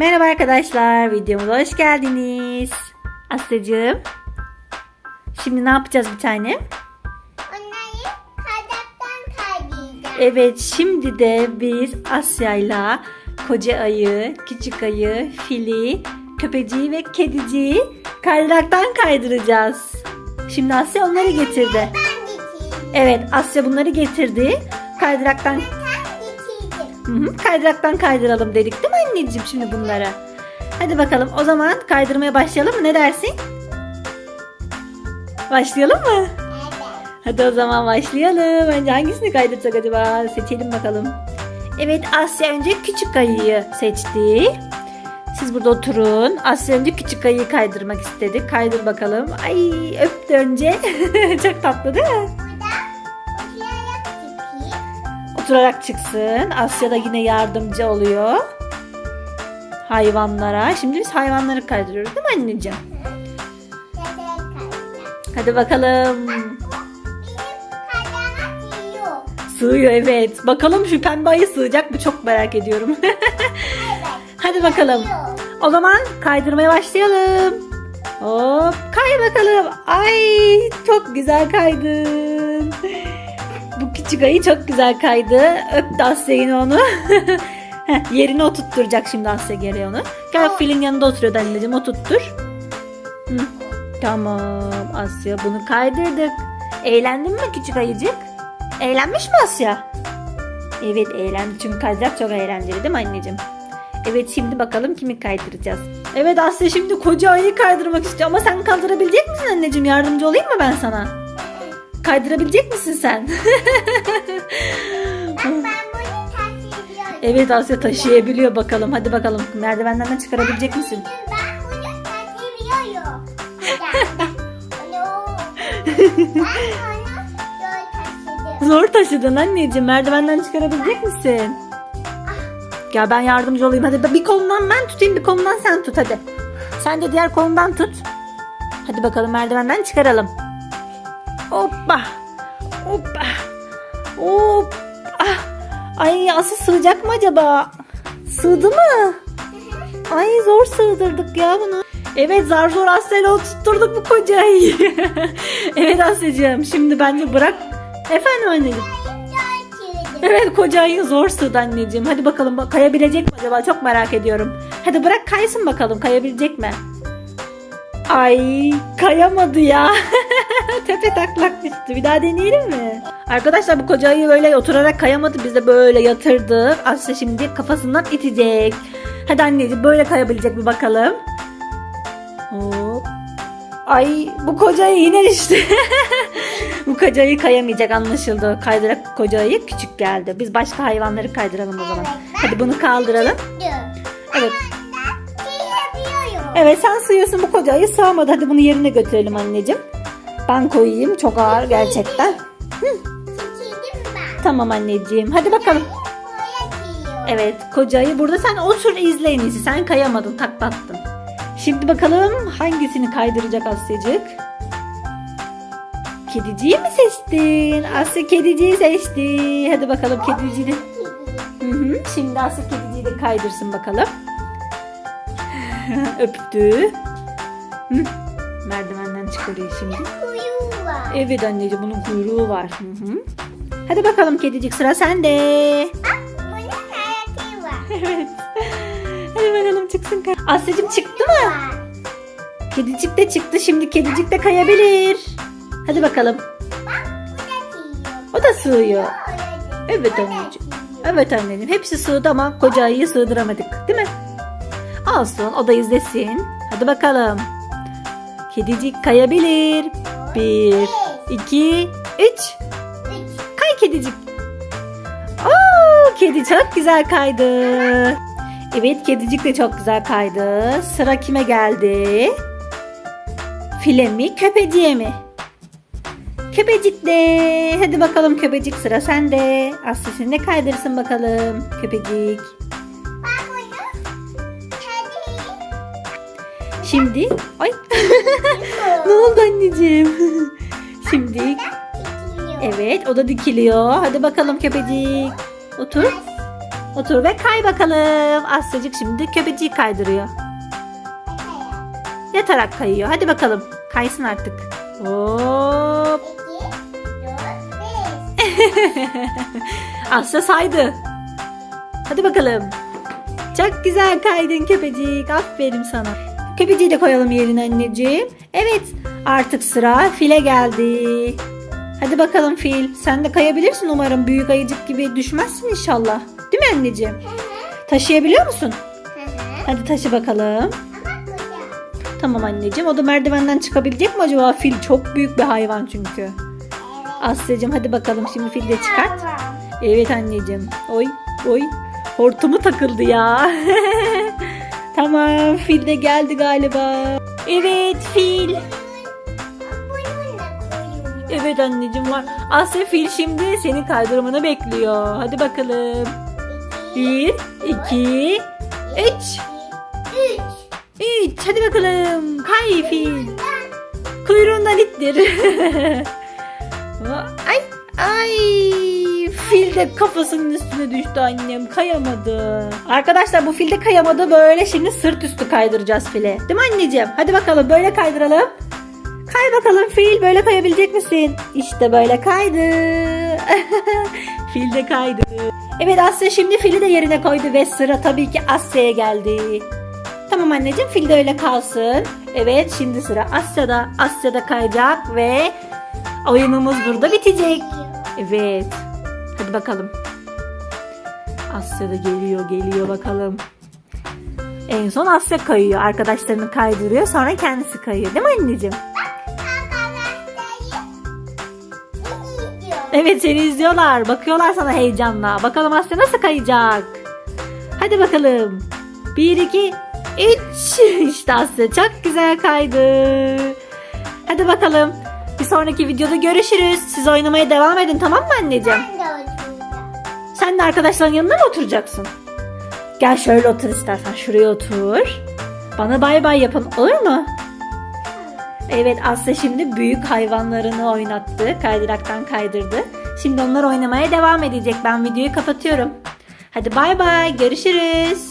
Merhaba arkadaşlar, videomuza hoş geldiniz. Asya'cığım, şimdi ne yapacağız bir tane? Onları kardaktan kaydıracağım. Evet, şimdi de biz Asya'yla koca ayı, küçük ayı, fili, köpeciği ve kediciyi kaydıraktan kaydıracağız. Şimdi Asya onları getirdi. Evet, Asya bunları getirdi. Kaydıraktan. Hı hı, kaydıraktan kaydıralım dedik değil mi anneciğim şimdi bunlara? Hadi bakalım o zaman kaydırmaya başlayalım mı? Ne dersin? Başlayalım mı? Evet. Hadi o zaman başlayalım. Önce hangisini kaydıracak acaba? Seçelim bakalım. Evet Asya önce küçük ayıyı seçti. Siz burada oturun. Asya önce küçük ayıyı kaydırmak istedi. Kaydır bakalım. Ay öptü önce. Çok tatlı değil mi? Oturarak çıksın. Asya da yine yardımcı oluyor. Hayvanlara. Şimdi biz hayvanları kaydırıyoruz değil mi anneciğim? Hadi bakalım. Sığıyor. Evet. Bakalım şu pembe ayı sığacak mı çok merak ediyorum. Hadi bakalım. O zaman kaydırmaya başlayalım. Hop kay bakalım. Ay çok güzel kaydın. Bu küçük ayı çok güzel kaydı. Öptü yine onu. Heh, Yerine oturtturacak şimdi Asya geri onu. Gel filin yanında oturuyor anneciğim oturttur. Hı, Tamam Asya bunu kaydırdık. Eğlendin mi küçük ayıcık? Eğlenmiş mi Asya? Evet eğlendi çünkü kaydırak çok eğlenceli değil mi anneciğim? Evet şimdi bakalım kimi kaydıracağız. Evet Asya şimdi koca ayı kaydırmak istiyor ama sen kaldırabilecek misin anneciğim? Yardımcı olayım mı ben sana? Kaydırabilecek misin sen? evet Asya taşıyabiliyor bakalım. Hadi bakalım merdivenden de çıkarabilecek misin? Ben bunu taşıyabiliyorum. Ben onu. Zor taşıdın anneciğim. Merdivenden çıkarabilecek misin? Gel ben yardımcı olayım. Hadi bir kolundan ben tutayım bir kolundan sen tut hadi. Sen de diğer kolundan tut. Hadi bakalım merdivenden çıkaralım. Hoppa. Hoppa. Hop. Ay asıl sığacak mı acaba? Sığdı mı? Ay zor sığdırdık ya bunu. Evet zar zor Asya'yla oturtturduk bu koca ayıyı. evet Asya'cığım şimdi bence bırak. Efendim anneciğim. Evet koca ayı zor sığdı anneciğim. Hadi bakalım bak- kayabilecek mi acaba çok merak ediyorum. Hadi bırak kaysın bakalım kayabilecek mi? Ay kayamadı ya. Tepe taklak düştü. Bir daha deneyelim mi? Arkadaşlar bu koca ayı böyle oturarak kayamadı. Biz de böyle yatırdık. Asya şimdi kafasından itecek. Hadi anneciğim böyle kayabilecek mi bakalım. Hop. Ay bu koca ayı yine düştü. bu koca ayı kayamayacak anlaşıldı. Kaydırak koca ayı küçük geldi. Biz başka hayvanları kaydıralım o zaman. Hadi bunu kaldıralım. Evet. Evet sen sığıyorsun bu koca ayı sığamadı. Hadi bunu yerine götürelim anneciğim. Ben koyayım çok ağır gerçekten. Tamam anneciğim. Hadi bakalım. Evet koca ayı burada sen otur izle en. Sen kayamadın taklattın. Şimdi bakalım hangisini kaydıracak Asyacık? Kediciyi mi seçtin? Asya kediciyi seçti. Hadi bakalım kediciyi de. Hı. Şimdi Asya kediciyi de kaydırsın bakalım. Öptü. Hı. Merdivenden çıkarıyor şimdi. Evet anneciğim bunun kuyruğu var. Hı hı. Hadi bakalım kedicik sıra sende. Evet. Hadi bakalım çıksın. Asya'cığım çıktı mı? Kedicik de çıktı. Şimdi kedicik de kayabilir. Hadi bakalım. O da sığıyor. Evet anneciğim. Evet anneciğim. Hepsi sığdı ama koca ayıyı sığdıramadık. Değil mi? Olsun. O da izlesin. Hadi bakalım. Kedicik kayabilir. Bir, iki, üç. Kay kedicik. Oo, kedi çok güzel kaydı. Evet kedicik de çok güzel kaydı. Sıra kime geldi? File mi köpeciye mi? Köpecik de. Hadi bakalım köpecik sıra sende. Aslı sen de kaydırsın bakalım köpecik. Şimdi ay ne oldu anneciğim? Şimdi evet o da dikiliyor. Hadi bakalım köpecik. Otur. Otur ve kay bakalım. Asya'cık şimdi köpeciyi kaydırıyor. Yatarak kayıyor. Hadi bakalım. Kaysın artık. Hop. Asya saydı. Hadi bakalım. Çok güzel kaydın köpecik. Aferin sana. Köpeciyi de koyalım yerine anneciğim. Evet artık sıra file geldi. Hadi bakalım fil. Sen de kayabilirsin umarım. Büyük ayıcık gibi düşmezsin inşallah. Değil mi anneciğim? Taşıyabiliyor musun? Hı hı. Hadi taşı bakalım. Tamam anneciğim. O da merdivenden çıkabilecek mi acaba? Fil çok büyük bir hayvan çünkü. Evet. Asya'cığım hadi bakalım şimdi fil de çıkart. Evet anneciğim. Oy oy. Hortumu takıldı ya. tamam fil de geldi galiba. Evet fil. Evet anneciğim var. Asya fil şimdi senin kaydırmanı bekliyor. Hadi bakalım. Bir, iki. Üç. Üç. Hadi bakalım. Kay fil. Kuyruğundan ittir. ay ay fil de kafasının üstüne düştü annem kayamadı. Arkadaşlar bu fil de kayamadı böyle şimdi sırt üstü kaydıracağız file. Değil mi anneciğim? Hadi bakalım böyle kaydıralım. Kay bakalım fil böyle kayabilecek misin? İşte böyle kaydı. fil de kaydı. Evet Asya şimdi fili de yerine koydu ve sıra tabii ki Asya'ya geldi. Tamam anneciğim fil de öyle kalsın. Evet şimdi sıra Asya'da. Asya'da kayacak ve oyunumuz burada bitecek. Evet. Hadi bakalım. Asya da geliyor geliyor bakalım. En son Asya kayıyor. Arkadaşlarını kaydırıyor. Sonra kendisi kayıyor. Değil mi anneciğim? Evet seni izliyorlar. Bakıyorlar sana heyecanla. Bakalım Asya nasıl kayacak? Hadi bakalım. 1, 2, 3. İşte Asya çok güzel kaydı. Hadi bakalım. Bir sonraki videoda görüşürüz. Siz oynamaya devam edin tamam mı anneciğim? Ben de. Sen de arkadaşların yanına mı oturacaksın? Gel şöyle otur istersen. Şuraya otur. Bana bay bay yapın olur mu? Evet Asya şimdi büyük hayvanlarını oynattı. Kaydıraktan kaydırdı. Şimdi onlar oynamaya devam edecek. Ben videoyu kapatıyorum. Hadi bay bay görüşürüz.